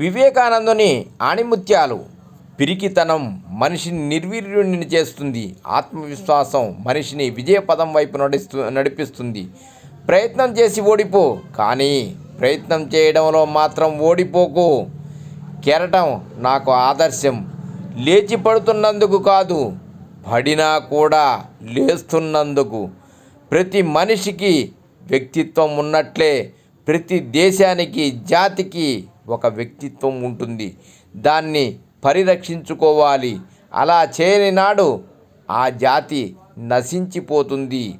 వివేకానందుని ఆణిముత్యాలు. పిరికితనం మనిషిని నిర్వీర్యుడిని చేస్తుంది. ఆత్మవిశ్వాసం మనిషిని విజయపదం వైపు నడుస్తూ నడిపిస్తుంది. ప్రయత్నం చేసి ఓడిపో కానీ ప్రయత్నం చేయడంలో మాత్రం ఓడిపోకు. కెరటం నాకు ఆదర్శం. లేచి పడుతున్నందుకు కాదు పడినా కూడా లేస్తున్నందుకు. ప్రతి మనిషికి వ్యక్తిత్వం ఉన్నట్లే ప్రతి దేశానికి జాతికి ఒక వ్యక్తిత్వం ఉంటుంది. దాన్ని పరిరక్షించుకోవాలి. అలా చేయని నాడు ఆ జాతి నశించిపోతుంది.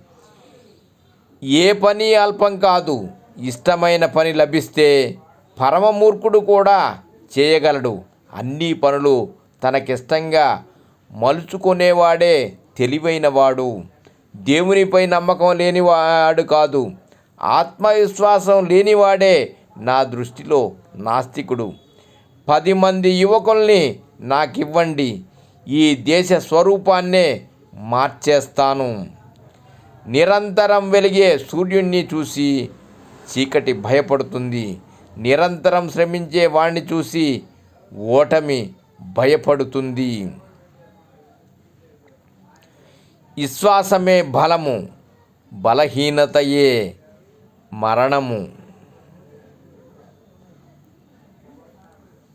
ఏ పని అల్పం కాదు ఇష్టమైన పని లభిస్తే పరమమూర్ఖుడు కూడా చేయగలడు. అన్ని పనులు తనకిష్టంగా మలుచుకునేవాడే తెలివైనవాడు. దేవునిపై నమ్మకం లేనివాడు కాదు ఆత్మవిశ్వాసం లేనివాడే నా దృష్టిలో నాస్తికుడు. పది మంది యువకుల్ని నాకివ్వండి. ఈ దేశ స్వరూపాన్నే మార్చేస్తాను. నిరంతరం వెలిగే సూర్యుణ్ణి చూసి చీకటి భయపడుతుంది. నిరంతరం శ్రమించే వాణ్ణి చూసి ఓటమి భయపడుతుంది. విశ్వాసమే బలము బలహీనతయే మరణము.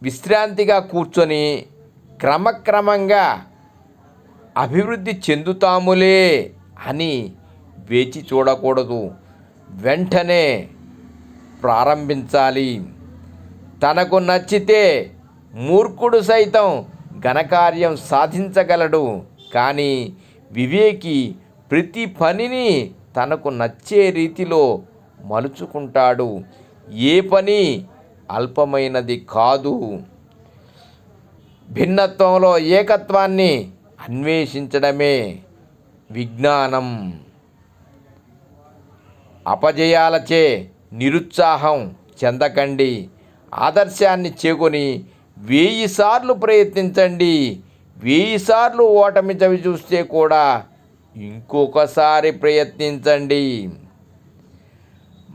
విశ్రాంతిగా కూర్చొని క్రమక్రమంగా అభివృద్ధి చెందుతాములే అని వేచి చూడకూడదు. వెంటనే ప్రారంభించాలి. తనకు నచ్చితే మూర్ఖుడు సైతం ఘనకార్యం సాధించగలడు. కానీ వివేకి ప్రతి పనిని తనకు నచ్చే రీతిలో మలుచుకుంటాడు. ఏ పని అల్పమైనది కాదు. భిన్నత్వంలో ఏకత్వాన్ని అన్వేషించడమే విజ్ఞానం. అపజయాలచే నిరుత్సాహం చెందకండి. ఆదర్శాన్ని చేకొని వెయ్యిసార్లు ప్రయత్నించండి. వెయ్యి సార్లు ఓటమి చవి చూస్తే కూడా ఇంకొకసారి ప్రయత్నించండి.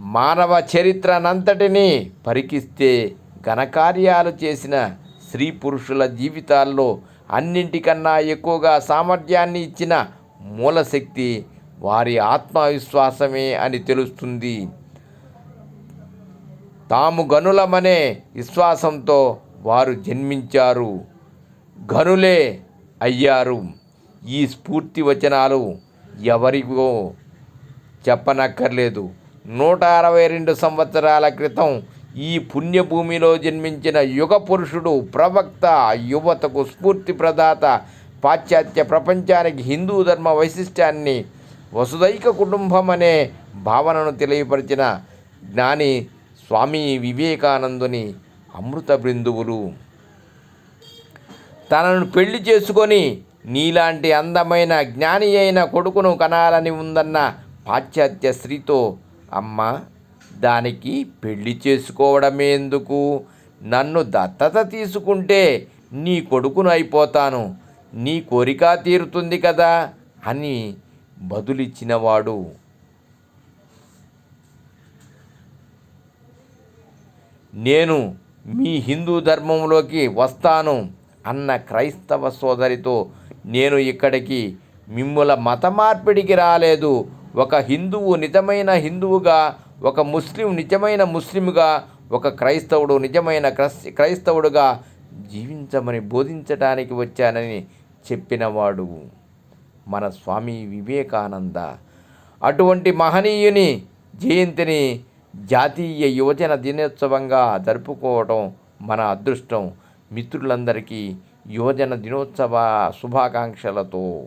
మానవ చరిత్రనంతటినీ పరికిస్తే ఘనకార్యాలు చేసిన స్త్రీ పురుషుల జీవితాల్లో అన్నింటికన్నా ఎక్కువగా సామర్థ్యాన్ని ఇచ్చిన మూలశక్తి వారి ఆత్మవిశ్వాసమే అని తెలుస్తుంది. తాము గనులమనే విశ్వాసంతో వారు జన్మించారు. గనులే అయ్యారు. ఈ స్ఫూర్తి వచనాలు ఎవరికో చెప్పనక్కర్లేదు. నూట అరవై రెండు సంవత్సరాల క్రితం ఈ పుణ్యభూమిలో జన్మించిన యుగ పురుషుడు ప్రవక్త యువతకు స్ఫూర్తి ప్రదాత పాశ్చాత్య ప్రపంచానికి హిందూ ధర్మ వైశిష్ట్యాన్ని వసుదైక కుటుంబం అనే భావనను తెలియపరిచిన జ్ఞాని స్వామి వివేకానందుని అమృత బృందువులు. తనను పెళ్ళి చేసుకొని నీలాంటి అందమైన జ్ఞాని అయిన కొడుకును కనాలని ఉందన్న పాశ్చాత్య స్త్రీతో అమ్మ దానికి పెళ్ళి చేసుకోవడమే ఎందుకు? నన్ను దత్తత తీసుకుంటే నీ కొడుకును అయిపోతాను. నీ కోరిక తీరుతుంది కదా అని బదులిచ్చినవాడు. నేను మీ హిందూ ధర్మంలోకి వస్తాను అన్న క్రైస్తవ సోదరితో నేను ఇక్కడికి మిమ్ముల మత మార్పిడికి రాలేదు. ఒక హిందువు నిజమైన హిందువుగా ఒక ముస్లిం నిజమైన ముస్లింగా ఒక క్రైస్తవుడు నిజమైన క్రస్ క్రైస్తవుడుగా జీవించమని బోధించడానికి వచ్చానని చెప్పినవాడు మన స్వామి వివేకానంద. అటువంటి మహనీయుని జయంతిని జాతీయ యువజన దినోత్సవంగా జరుపుకోవటం మన అదృష్టం. మిత్రులందరికీ యువజన దినోత్సవ శుభాకాంక్షలతో.